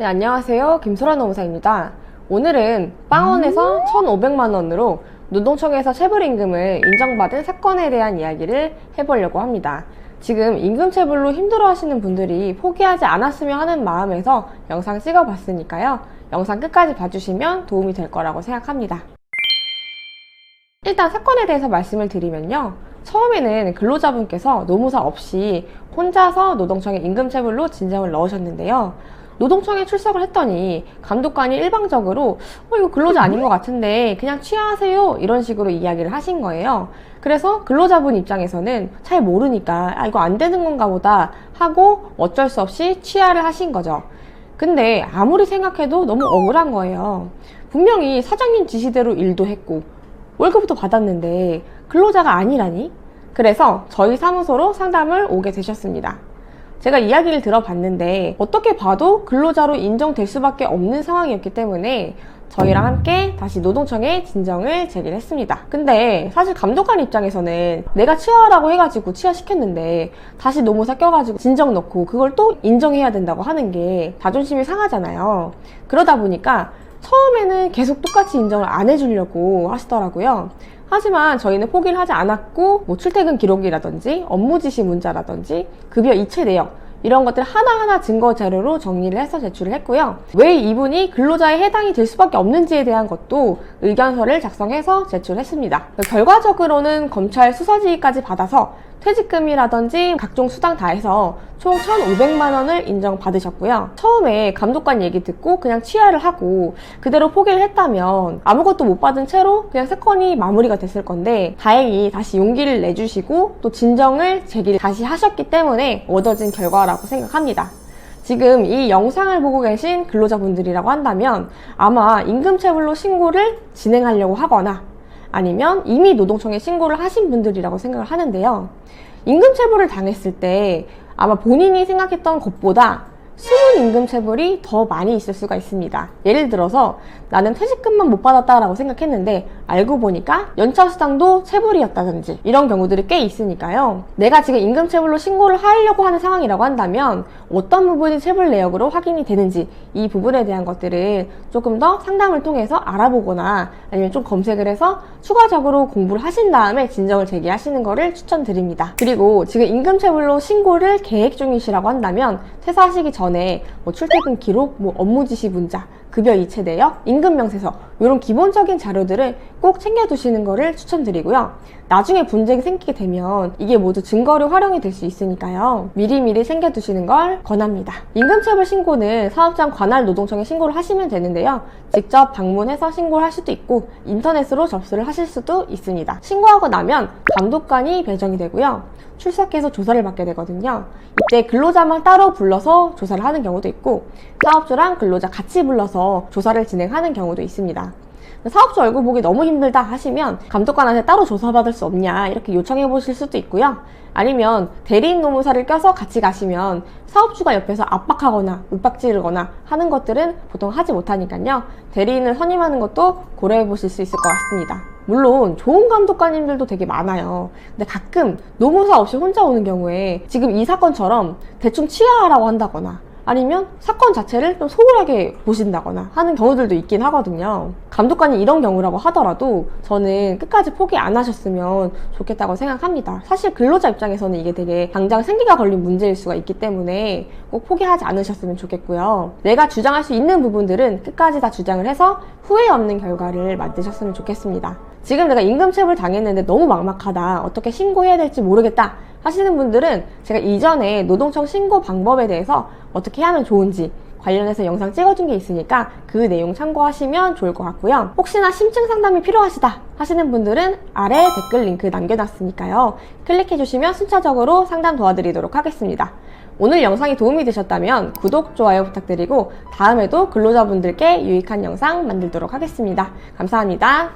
네, 안녕하세요. 김소라 노무사입니다. 오늘은 빵원에서 1,500만 원으로 노동청에서 체불 임금을 인정받은 사건에 대한 이야기를 해보려고 합니다. 지금 임금 체불로 힘들어하시는 분들이 포기하지 않았으면 하는 마음에서 영상 찍어봤으니까요. 영상 끝까지 봐주시면 도움이 될 거라고 생각합니다. 일단 사건에 대해서 말씀을 드리면요. 처음에는 근로자분께서 노무사 없이 혼자서 노동청에 임금 체불로 진정을 넣으셨는데요. 노동청에 출석을 했더니 감독관이 일방적으로 어, 이거 근로자 아닌 것 같은데 그냥 취하하세요 이런 식으로 이야기를 하신 거예요. 그래서 근로자분 입장에서는 잘 모르니까 아 이거 안 되는 건가 보다 하고 어쩔 수 없이 취하를 하신 거죠. 근데 아무리 생각해도 너무 억울한 거예요. 분명히 사장님 지시대로 일도 했고 월급도 받았는데 근로자가 아니라니? 그래서 저희 사무소로 상담을 오게 되셨습니다. 제가 이야기를 들어봤는데 어떻게 봐도 근로자로 인정될 수밖에 없는 상황이었기 때문에 저희랑 함께 다시 노동청에 진정을 제기를 했습니다. 근데 사실 감독관 입장에서는 내가 치아라고 해가지고 치아시켰는데 다시 노무사 껴가지고 진정 넣고 그걸 또 인정해야 된다고 하는 게 자존심이 상하잖아요. 그러다 보니까 처음에는 계속 똑같이 인정을 안 해주려고 하시더라고요. 하지만 저희는 포기를 하지 않았고 뭐 출퇴근 기록이라든지 업무 지시 문자라든지 급여 이체 내역 이런 것들 하나하나 증거 자료로 정리를 해서 제출을 했고요. 왜 이분이 근로자에 해당이 될 수밖에 없는지에 대한 것도 의견서를 작성해서 제출했습니다. 결과적으로는 검찰 수사지휘까지 받아서 퇴직금이라든지 각종 수당 다 해서 총 1,500만 원을 인정받으셨고요. 처음에 감독관 얘기 듣고 그냥 취하를 하고 그대로 포기를 했다면 아무것도 못 받은 채로 그냥 사건이 마무리가 됐을 건데 다행히 다시 용기를 내주시고 또 진정을 제기를 다시 하셨기 때문에 얻어진 결과라고 생각합니다. 지금 이 영상을 보고 계신 근로자분들이라고 한다면 아마 임금체불로 신고를 진행하려고 하거나 아니면 이미 노동청에 신고를 하신 분들이라고 생각을 하는데요. 임금 체불을 당했을 때 아마 본인이 생각했던 것보다 숨은 임금체불이 더 많이 있을 수가 있습니다. 예를 들어서 나는 퇴직금만 못 받았다라고 생각했는데 알고 보니까 연차수당도 체불이었다든지 이런 경우들이 꽤 있으니까요. 내가 지금 임금체불로 신고를 하려고 하는 상황이라고 한다면 어떤 부분이 체불 내역으로 확인이 되는지 이 부분에 대한 것들을 조금 더 상담을 통해서 알아보거나 아니면 좀 검색을 해서 추가적으로 공부를 하신 다음에 진정을 제기하시는 것을 추천드립니다. 그리고 지금 임금체불로 신고를 계획 중이시라고 한다면 퇴사하시기 전에 뭐 출퇴근 기록, 뭐 업무 지시 문자, 급여 이체 내역, 임금 명세서 이런 기본적인 자료들을 꼭 챙겨두시는 것을 추천드리고요. 나중에 분쟁이 생기게 되면 이게 모두 증거로 활용이 될 수 있으니까요. 미리미리 챙겨두시는 걸 권합니다. 임금체불 신고는 사업장 관할 노동청에 신고를 하시면 되는데요. 직접 방문해서 신고를 할 수도 있고 인터넷으로 접수를 하실 수도 있습니다. 신고하고 나면 감독관이 배정이 되고요. 출석해서 조사를 받게 되거든요. 이때 근로자만 따로 불러서 조사를 하는 경우도 있고 사업주랑 근로자 같이 불러서 조사를 진행하는 경우도 있습니다. 사업주 얼굴 보기 너무 힘들다 하시면 감독관한테 따로 조사받을 수 없냐 이렇게 요청해 보실 수도 있고요. 아니면 대리인 노무사를 껴서 같이 가시면 사업주가 옆에서 압박하거나 윽박지르거나 하는 것들은 보통 하지 못하니까요. 대리인을 선임하는 것도 고려해 보실 수 있을 것 같습니다. 물론 좋은 감독관님들도 되게 많아요. 근데 가끔 노무사 없이 혼자 오는 경우에 지금 이 사건처럼 대충 치하하라고 한다거나 아니면 사건 자체를 좀 소홀하게 보신다거나 하는 경우들도 있긴 하거든요. 감독관이 이런 경우라고 하더라도 저는 끝까지 포기 안 하셨으면 좋겠다고 생각합니다. 사실 근로자 입장에서는 이게 되게 당장 생기가 걸린 문제일 수가 있기 때문에 꼭 포기하지 않으셨으면 좋겠고요. 내가 주장할 수 있는 부분들은 끝까지 다 주장을 해서 후회 없는 결과를 만드셨으면 좋겠습니다. 지금 내가 임금체불 당했는데 너무 막막하다. 어떻게 신고해야 될지 모르겠다. 하시는 분들은 제가 이전에 노동청 신고 방법에 대해서 어떻게 하면 좋은지 관련해서 영상 찍어준 게 있으니까 그 내용 참고하시면 좋을 것 같고요. 혹시나 심층 상담이 필요하시다 하시는 분들은 아래 댓글 링크 남겨놨으니까요. 클릭해주시면 순차적으로 상담 도와드리도록 하겠습니다. 오늘 영상이 도움이 되셨다면 구독, 좋아요 부탁드리고 다음에도 근로자분들께 유익한 영상 만들도록 하겠습니다. 감사합니다.